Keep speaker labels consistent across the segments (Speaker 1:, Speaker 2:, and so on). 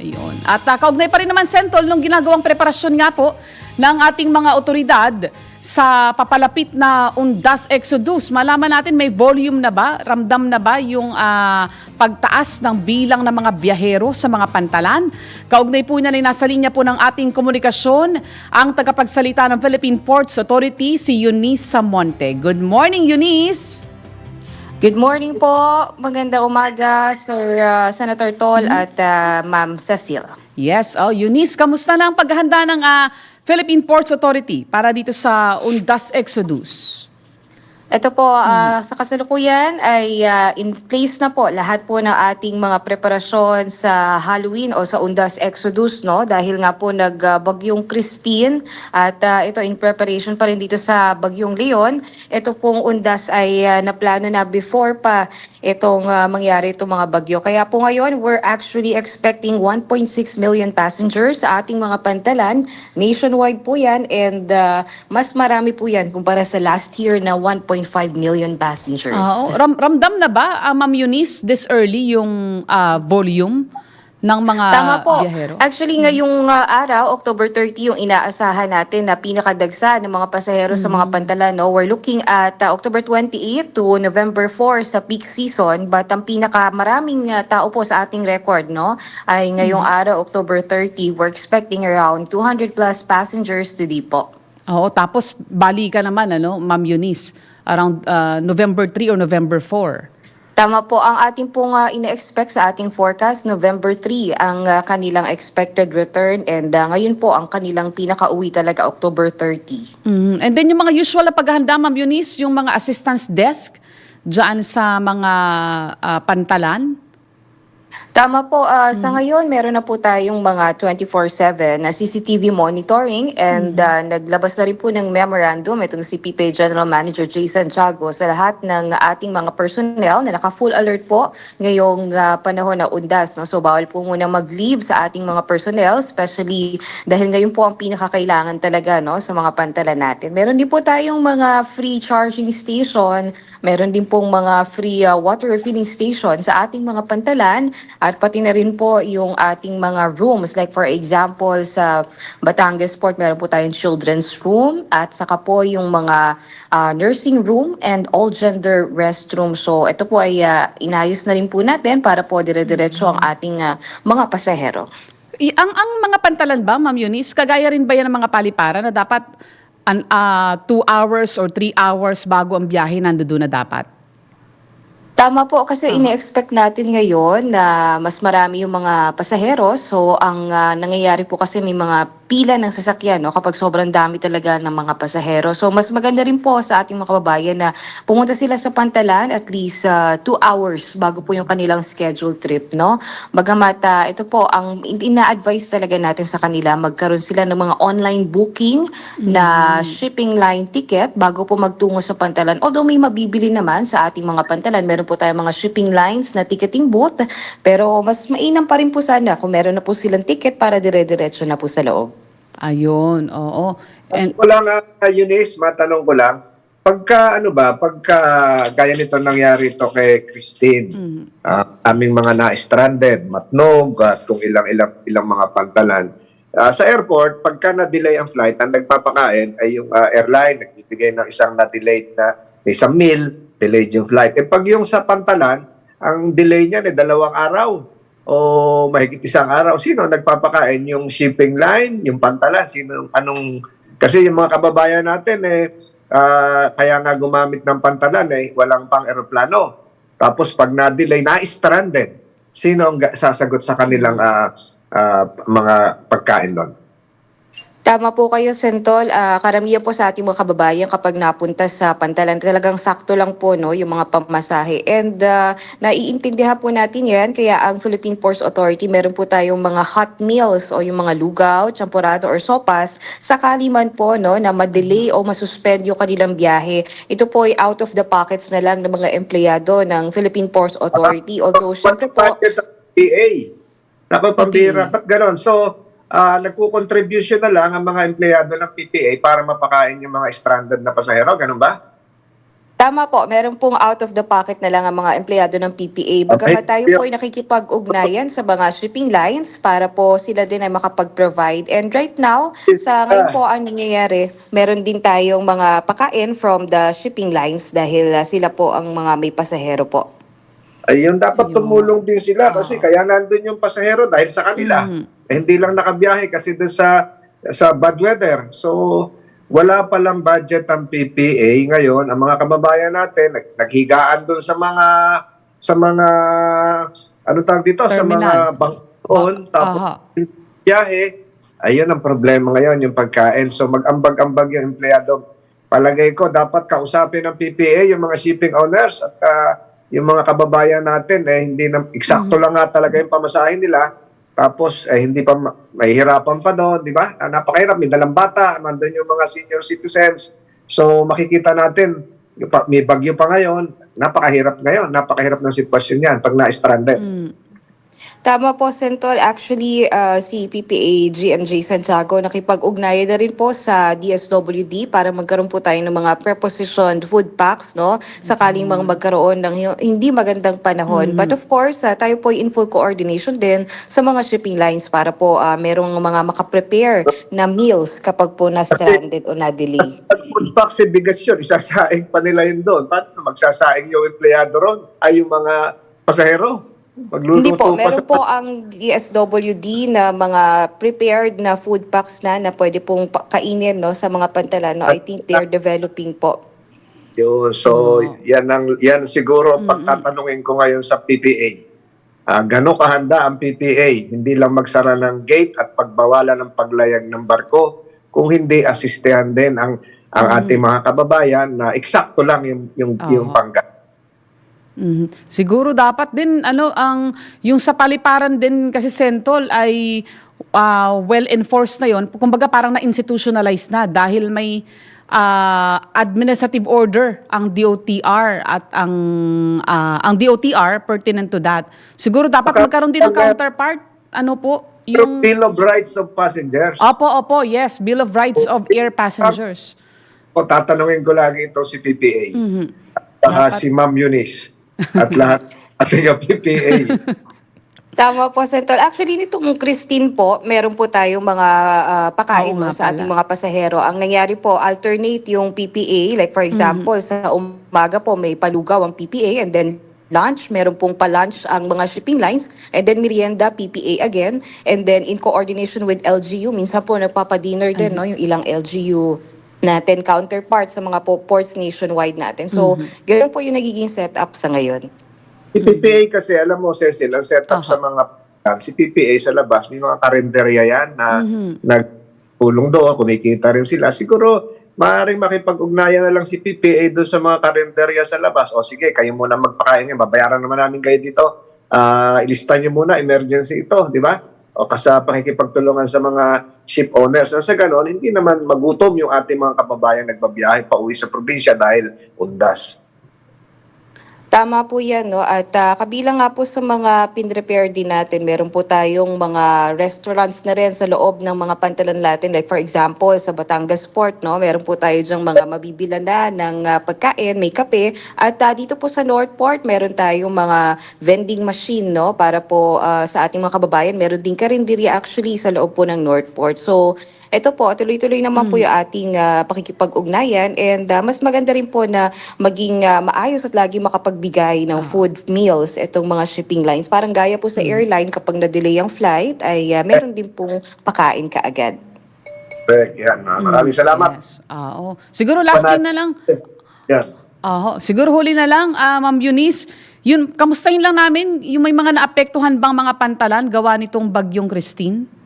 Speaker 1: Ayun. At uh, kaugnay pa rin naman, Sentol, nung ginagawang preparasyon nga po ng ating mga otoridad sa papalapit na Undas Exodus. Malaman natin may volume na ba, ramdam na ba yung ah, pagtaas ng bilang ng mga biyahero sa mga pantalan? Kaugnay po niyan ay nasa linya po ng ating komunikasyon ang tagapagsalita ng Philippine Ports Authority, si Eunice Samonte. Good morning, Eunice!
Speaker 2: Good morning po. Magandang umaga, Sir uh, Senator Tol at uh, Ma'am Cecil.
Speaker 1: Yes, oh, Eunice, kamusta na ang paghahanda ng ah, Philippine Ports Authority para dito sa Undas Exodus?
Speaker 2: Ito po, uh, sa kasalukuyan ay uh, in place na po lahat po ng ating mga preparasyon sa Halloween o sa Undas Exodus, no? Dahil nga po nagbagyong Christine at uh, ito in preparation pa rin dito sa Bagyong Leon. Ito pong Undas ay uh, naplano na before pa itong uh, mangyari itong mga bagyo. Kaya po ngayon, we're actually expecting 1.6 million passengers sa ating mga pantalan. Nationwide po yan and uh, mas marami po yan kumpara sa last year na 1.5 million passengers.
Speaker 1: Ah, oh, ram- ramdam na ba, ah, Ma'am Eunice, this early yung ah, volume ng mga
Speaker 2: Tama po.
Speaker 1: biyahero?
Speaker 2: Actually, ngayong uh, araw, October 30, yung inaasahan natin na pinakadagsa ng mga pasahero sa mga pantalan. No? We're looking at uh, October 28 to November 4 sa peak season. But ang pinakamaraming uh, tao po sa ating record no, ay ngayong araw, October 30, we're expecting around 200 plus passengers today po.
Speaker 1: Oo, tapos balikan naman, ano, Ma'am Eunice, around ah, November 3 or November 4.
Speaker 2: Tama po, ang ating pong uh, ina-expect sa ating forecast, November 3 ang uh, kanilang expected return and uh, ngayon po ang kanilang pinaka-uwi talaga, October 30.
Speaker 1: Mhm. And then yung mga usual na paghahanda, Ma'am Eunice, yung mga assistance desk dyan sa mga ah, pantalan.
Speaker 2: Tama po, ah, sa ngayon meron na po tayong mga 24-7 na CCTV monitoring and ah, naglabas na rin po ng memorandum itong si PPA General Manager Jason Tiago sa lahat ng ating mga personnel na naka-full alert po ngayong ah, panahon na undas. No? So bawal po muna mag-leave sa ating mga personnel, especially dahil ngayon po ang pinakakailangan talaga no, sa mga pantalan natin. Meron din po tayong mga free charging station Meron din pong mga free uh, water refilling station sa ating mga pantalan at pati na rin po yung ating mga rooms. Like for example, sa Batangas Port, meron po tayong children's room at saka po yung mga uh, nursing room and all gender restroom. So ito po ay uh, inayos na rin po natin para po dire-diretso ang ating uh, mga pasahero.
Speaker 1: I- ang, ang mga pantalan ba, Ma'am Eunice, kagaya rin ba yan ng mga paliparan na dapat an, ah, two hours or three hours bago ang biyahe nandoon na dapat?
Speaker 2: Tama po kasi ine-expect natin ngayon na mas marami yung mga pasahero. So ang ah, nangyayari po kasi may mga pila ng sasakyan no kapag sobrang dami talaga ng mga pasahero. So mas maganda rin po sa ating mga kababayan na pumunta sila sa Pantalan at least uh, two hours bago po yung kanilang scheduled trip no. Bagamat ah, ito po ang ina-advise talaga natin sa kanila magkaroon sila ng mga online booking na shipping line ticket bago po magtungo sa Pantalan. Although may mabibili naman sa ating mga Pantalan, meron po tayong mga shipping lines na ticketing booth, pero mas mainam pa rin po sana kung meron na po silang ticket para dire-diretso na po sa loob.
Speaker 1: Ayun, oo. And,
Speaker 3: ko lang, uh, Eunice, matanong ko lang, pagka ano ba, pagka gaya nito nangyari ito kay Christine, ah, aming mga na-stranded, matnog, at kung ilang ilang ilang mga pantalan. Ah, sa airport, pagka na-delay ang flight, ang nagpapakain ay yung ah, airline, nagbibigay ng isang na-delayed na isang meal, delayed yung flight. Eh pag yung sa pantalan, ang delay niya ay dalawang araw o mahigit isang araw. Sino nagpapakain? Yung shipping line, yung pantalan, sino anong kasi yung mga kababayan natin eh ah, kaya nga gumamit ng pantalan eh walang pang eroplano. Tapos pag na-delay, na-stranded, sino ang sasagot sa kanilang ah, ah, mga pagkain doon?
Speaker 2: Tama po kayo, Sentol. Ah, karamihan po sa ating mga kababayan kapag napunta sa pantalan, talagang sakto lang po no, yung mga pamasahe. And ah, naiintindihan po natin yan, kaya ang Philippine Ports Authority, meron po tayong mga hot meals o yung mga lugaw, champurado or sopas, sakali man po no, na madelay o masuspend yung kanilang biyahe. Ito po ay out of the pockets na lang ng mga empleyado ng Philippine Ports Authority. Although, syempre po,
Speaker 3: PA. Naku, pambira. Ba't ganon? So, ah, nagko-contribution na lang ang mga empleyado ng PPA para mapakain yung mga stranded na pasahero. Ganun ba?
Speaker 2: Tama po, meron pong out of the pocket na lang ang mga empleyado ng PPA. Bagamat tayo po ay nakikipag-ugnayan sa mga shipping lines para po sila din ay makapag-provide. And right now, sa ngayon po ang nangyayari, meron din tayong mga pakain from the shipping lines dahil ah, sila po ang mga may pasahero po.
Speaker 3: Ayun, dapat
Speaker 1: Ayun.
Speaker 3: tumulong din sila kasi kaya nandun yung pasahero dahil sa kanila. Eh, hindi lang nakabiyahe kasi doon sa sa bad weather. So, wala palang budget ang PPA ngayon. Ang mga kababayan natin nag, naghigaan doon sa mga sa mga ano tawag dito sa mga
Speaker 1: Terminal.
Speaker 3: bangkon tapos
Speaker 1: Aha.
Speaker 3: biyahe. Ayun ang problema ngayon, yung pagkain. So mag-ambag-ambag yung empleyado. Palagay ko, dapat kausapin ng PPA yung mga shipping owners at ah, yung mga kababayan natin, eh, hindi na, eksakto lang nga talaga yung pamasahin nila. Tapos, eh, hindi pa, ma- mahihirapan pa doon, di ba? Ah, napakahirap, may dalang bata, nandun yung mga senior citizens. So, makikita natin, may bagyo pa ngayon, napakahirap ngayon, napakahirap ng sitwasyon yan pag na-stranded.
Speaker 1: Mm.
Speaker 2: Tama po, Sentol. Actually, ah, si PPA GMJ Santiago nakipag-ugnayan na rin po sa DSWD para magkaroon po tayo ng mga prepositioned food packs, no? Sakaling mga magkaroon ng hi- hindi magandang panahon. But of course, ah, tayo po ay in full coordination din sa mga shipping lines para po ah, merong mga makaprepare na meals kapag po na-stranded o na-delay.
Speaker 3: Food packs eh, bigas yun, isasaing pa nila yun doon. Paano magsasaing yung empleyado ron? Ay yung mga pasahero. Magluluto
Speaker 2: Hindi po, meron po ang DSWD na mga prepared na food packs na na pwede pong kainin no, sa mga pantalan. No? I think they're developing po.
Speaker 3: Yun. So, yan, ang, yan siguro pagtatanungin ko ngayon sa PPA. Ah, gano'ng kahanda ang PPA? Hindi lang magsara ng gate at pagbawalan ng paglayag ng barko, kung hindi asistehan din ang ang ating mga kababayan na eksakto lang yung yung, yung
Speaker 1: Oo. Mhm. Siguro dapat din ano ang yung sa paliparan din kasi Sentol ay ah, well enforced na yon. Kumbaga parang na-institutionalize na dahil may ah, administrative order ang DOTR at ang ah, ang DOTR pertinent to that. Siguro dapat
Speaker 3: Baka-
Speaker 1: magkaroon din ng counterpart. Ano po?
Speaker 3: Yung Bill of Rights of Passengers.
Speaker 1: Opo, opo, yes, Bill of Rights of Air Passengers.
Speaker 3: O tatanungin ko lagi ito si PPA.
Speaker 1: Mhm.
Speaker 3: Saka si Ma'am Eunice. At lahat ating PPA.
Speaker 2: Tama po, Sentol. Actually, nitong Christine po, meron po tayong mga ah, pakain
Speaker 1: Oo nga
Speaker 2: sa ating
Speaker 1: pala.
Speaker 2: mga pasahero. Ang nangyari po, alternate yung PPA. Like for example, sa umaga po may palugaw ang PPA and then lunch, meron pong pa-lunch ang mga shipping lines and then merienda, PPA again. And then in coordination with LGU, minsan po nagpapa-dinner din no, yung ilang LGU natin counterparts sa mga po ports nationwide natin. So, ganoon po yung nagiging setup sa ngayon.
Speaker 3: Si PPA kasi, alam mo, Cecil, ang setup
Speaker 1: Aha.
Speaker 3: sa mga si PPA sa labas, may mga karinderya yan na
Speaker 1: Mhm.
Speaker 3: nagpulong doon, kumikita rin sila. Siguro, maaaring makipag-ugnayan na lang si PPA doon sa mga karinderya sa labas. O sige, kayo muna magpakain ngayon, babayaran naman namin kayo dito. Ah, ilista nyo muna, emergency ito, di ba? O kasa pakikipagtulungan sa mga ship owners. Sa ganon, hindi naman magutom yung ating mga kababayan nagbabiyahe pa uwi sa probinsya dahil undas.
Speaker 2: Tama po yan, no? At ah, kabilang nga po sa mga pin-repair din natin, meron po tayong mga restaurants na rin sa loob ng mga pantalan natin. Like for example, sa Batangas Port, no? Meron po tayo dyang mga mabibila na ng ah, pagkain, may kape. At ah, dito po sa North Port, meron tayong mga vending machine, no? Para po ah, sa ating mga kababayan, meron din karinderya actually sa loob po ng North Port. So, ito po, tuloy-tuloy naman po yung ating ah, pakikipag-ugnayan and ah, mas maganda rin po na maging ah, maayos at lagi makapagbigay ng food meals itong mga shipping lines. Parang gaya po sa airline kapag na-delay ang flight ay ah, meron din pong pakain kaagad.
Speaker 3: Correct, yan. Ah, Maraming salamat.
Speaker 1: Yes. Ah, oo. Siguro last thing na lang.
Speaker 3: Yan.
Speaker 1: Oo. Siguro huli na lang, ah, Ma'am Eunice, yun, kamustahin lang namin yung may mga naapektuhan bang mga pantalan gawa nitong bagyong Christine?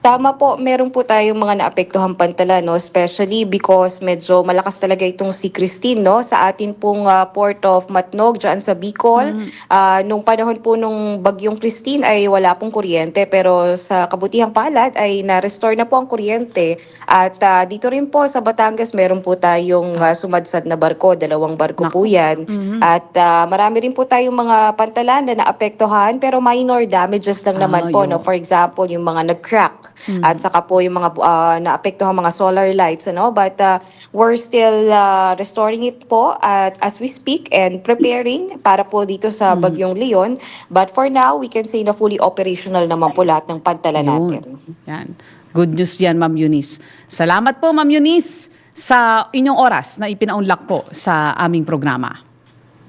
Speaker 2: Tama po, meron po tayong mga naapektuhang pantala, no? especially because medyo malakas talaga itong si Christine no? sa atin pong ah, port of Matnog dyan sa Bicol. Ah, nung panahon po nung bagyong Christine ay wala pong kuryente pero sa kabutihang palad ay na-restore na po ang kuryente. At ah, dito rin po sa Batangas meron po tayong ah, sumadsad na barko, dalawang barko po yan. At ah, marami rin po tayong mga pantalan na naapektuhan pero minor damages lang
Speaker 1: Ah,
Speaker 2: naman po.
Speaker 1: yun.
Speaker 2: No? For example, yung mga nag-crack At saka po yung mga uh, naapektuhan mga solar lights, ano? But uh, we're still uh, restoring it po at as we speak and preparing para po dito sa Bagyong Leon. But for now, we can say na fully operational naman po lahat ng pantala natin.
Speaker 1: Yun. Yan. Good news yan, Ma'am Eunice. Salamat po, Ma'am Eunice, sa inyong oras na ipinaunlak po sa aming programa.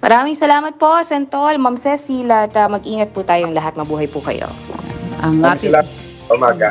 Speaker 2: Maraming salamat po, Sentol, Ma'am Cecil, at uh, mag-ingat po tayong lahat. Mabuhay po kayo.
Speaker 1: Ang
Speaker 3: Maraming
Speaker 1: ating
Speaker 3: salamat. Umaga.